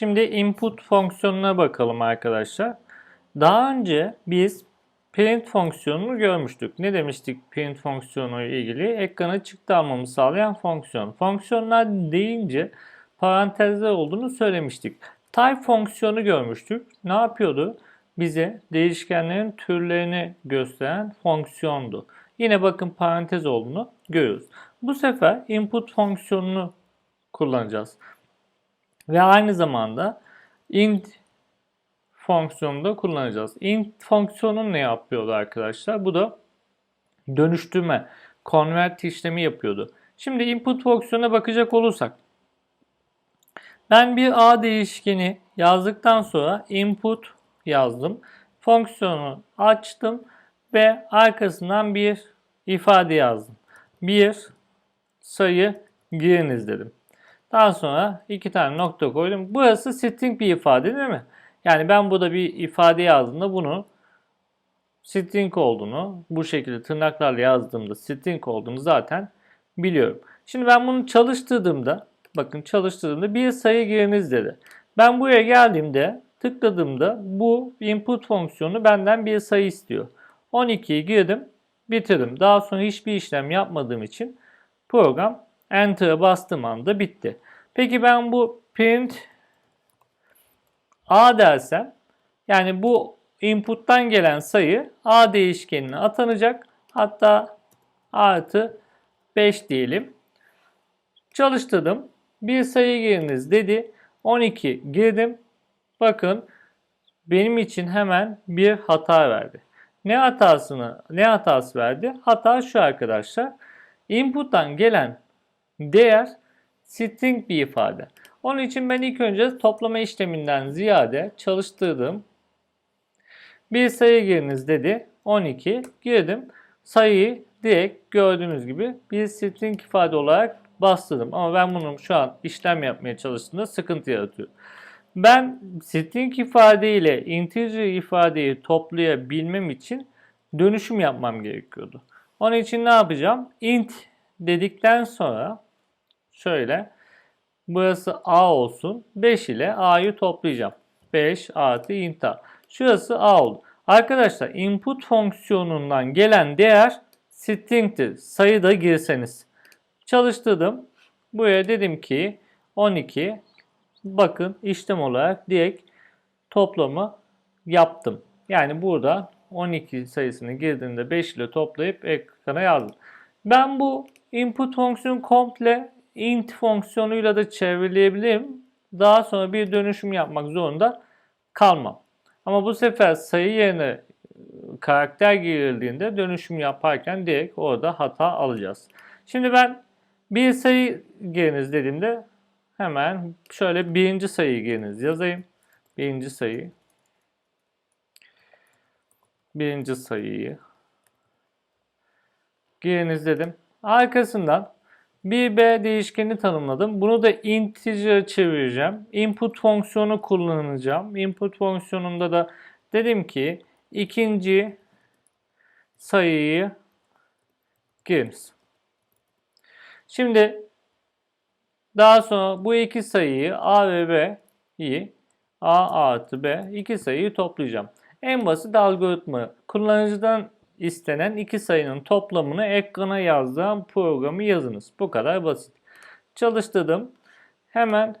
Şimdi input fonksiyonuna bakalım arkadaşlar. Daha önce biz print fonksiyonunu görmüştük. Ne demiştik print fonksiyonu ile ilgili? Ekrana çıktı almamı sağlayan fonksiyon. Fonksiyonlar deyince parantezler olduğunu söylemiştik. Type fonksiyonu görmüştük. Ne yapıyordu? Bize değişkenlerin türlerini gösteren fonksiyondu. Yine bakın parantez olduğunu görüyoruz. Bu sefer input fonksiyonunu kullanacağız. Ve aynı zamanda int fonksiyonunu da kullanacağız. Int fonksiyonu ne yapıyordu arkadaşlar? Bu da dönüştürme, convert işlemi yapıyordu. Şimdi input fonksiyonuna bakacak olursak ben bir a değişkeni yazdıktan sonra input yazdım. Fonksiyonu açtım ve arkasından bir ifade yazdım. Bir sayı giriniz dedim. Daha sonra iki tane nokta koydum. Burası string bir ifade değil mi? Yani ben burada bir ifade yazdığımda bunu string olduğunu, bu şekilde tırnaklarla yazdığımda string olduğunu zaten biliyorum. Şimdi ben bunu çalıştırdığımda, bakın çalıştırdığımda bir sayı giriniz dedi. Ben buraya geldiğimde, tıkladığımda bu input fonksiyonu benden bir sayı istiyor. 12'yi girdim, bitirdim. Daha sonra hiçbir işlem yapmadığım için program Enter'a bastığım anda bitti. Peki ben bu print a dersem yani bu input'tan gelen sayı a değişkenine atanacak. Hatta artı 5 diyelim. Çalıştırdım. Bir sayı giriniz dedi. 12 girdim. Bakın benim için hemen bir hata verdi. Ne hatasını ne hatası verdi? Hata şu arkadaşlar. Input'tan gelen değer string bir ifade. Onun için ben ilk önce toplama işleminden ziyade çalıştırdığım bir sayı giriniz dedi. 12 girdim. Sayıyı direkt gördüğünüz gibi bir string ifade olarak bastırdım. Ama ben bunu şu an işlem yapmaya çalıştığımda sıkıntı yaratıyor. Ben string ifade ile integer ifadeyi toplayabilmem için dönüşüm yapmam gerekiyordu. Onun için ne yapacağım? int dedikten sonra şöyle burası a olsun. 5 ile a'yı toplayacağım. 5 artı int a. Şurası a oldu. Arkadaşlar input fonksiyonundan gelen değer string'tir. Sayı da girseniz. Çalıştırdım. Buraya dedim ki 12 bakın işlem olarak direkt toplamı yaptım. Yani burada 12 sayısını girdiğinde 5 ile toplayıp ekrana yazdım. Ben bu input fonksiyonu komple int fonksiyonuyla da çevreleyebilirim. Daha sonra bir dönüşüm yapmak zorunda kalmam. Ama bu sefer sayı yerine e, karakter girildiğinde dönüşüm yaparken direkt orada hata alacağız. Şimdi ben bir sayı giriniz dediğimde hemen şöyle birinci sayıyı giriniz yazayım. Birinci sayı. Birinci sayıyı giriniz dedim. Arkasından bir b değişkeni tanımladım. Bunu da integer çevireceğim. Input fonksiyonu kullanacağım. Input fonksiyonunda da dedim ki ikinci sayıyı giriniz. Şimdi daha sonra bu iki sayıyı a ve b'yi a artı b iki sayıyı toplayacağım. En basit algoritma kullanıcıdan istenen iki sayının toplamını ekrana yazdığım programı yazınız. Bu kadar basit. Çalıştırdım. Hemen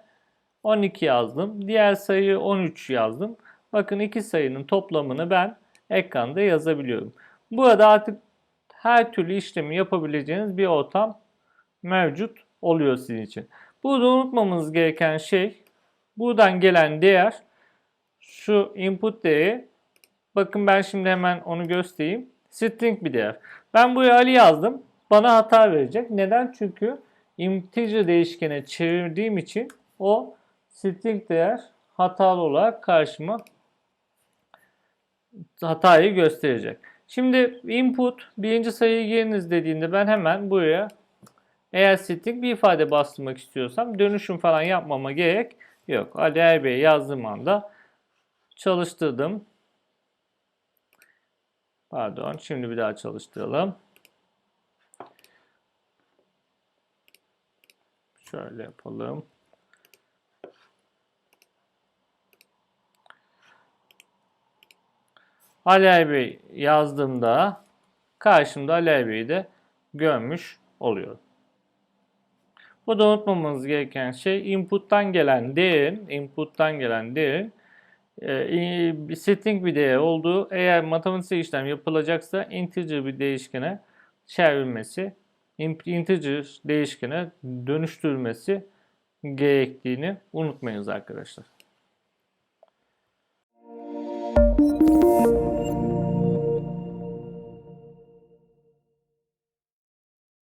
12 yazdım. Diğer sayıyı 13 yazdım. Bakın iki sayının toplamını ben ekranda yazabiliyorum. Burada artık her türlü işlemi yapabileceğiniz bir ortam mevcut oluyor sizin için. Burada unutmamamız gereken şey buradan gelen değer şu input değeri bakın ben şimdi hemen onu göstereyim string bir değer. Ben buraya Ali yazdım. Bana hata verecek. Neden? Çünkü integer değişkene çevirdiğim için o string değer hatalı olarak karşıma hatayı gösterecek. Şimdi input birinci sayıyı giriniz dediğinde ben hemen buraya eğer string bir ifade bastırmak istiyorsam dönüşüm falan yapmama gerek yok. Ali Erbey yazdığım anda çalıştırdım. Pardon. Şimdi bir daha çalıştıralım. Şöyle yapalım. Ali Aybi yazdığımda karşımda Ali Aybi'yi de görmüş oluyorum. Burada unutmamamız gereken şey input'tan gelen değerin, input'tan gelen değerin e, bir string bir değer olduğu eğer matematiksel işlem yapılacaksa integer bir değişkene çevrilmesi, integer değişkene dönüştürülmesi gerektiğini unutmayınız arkadaşlar.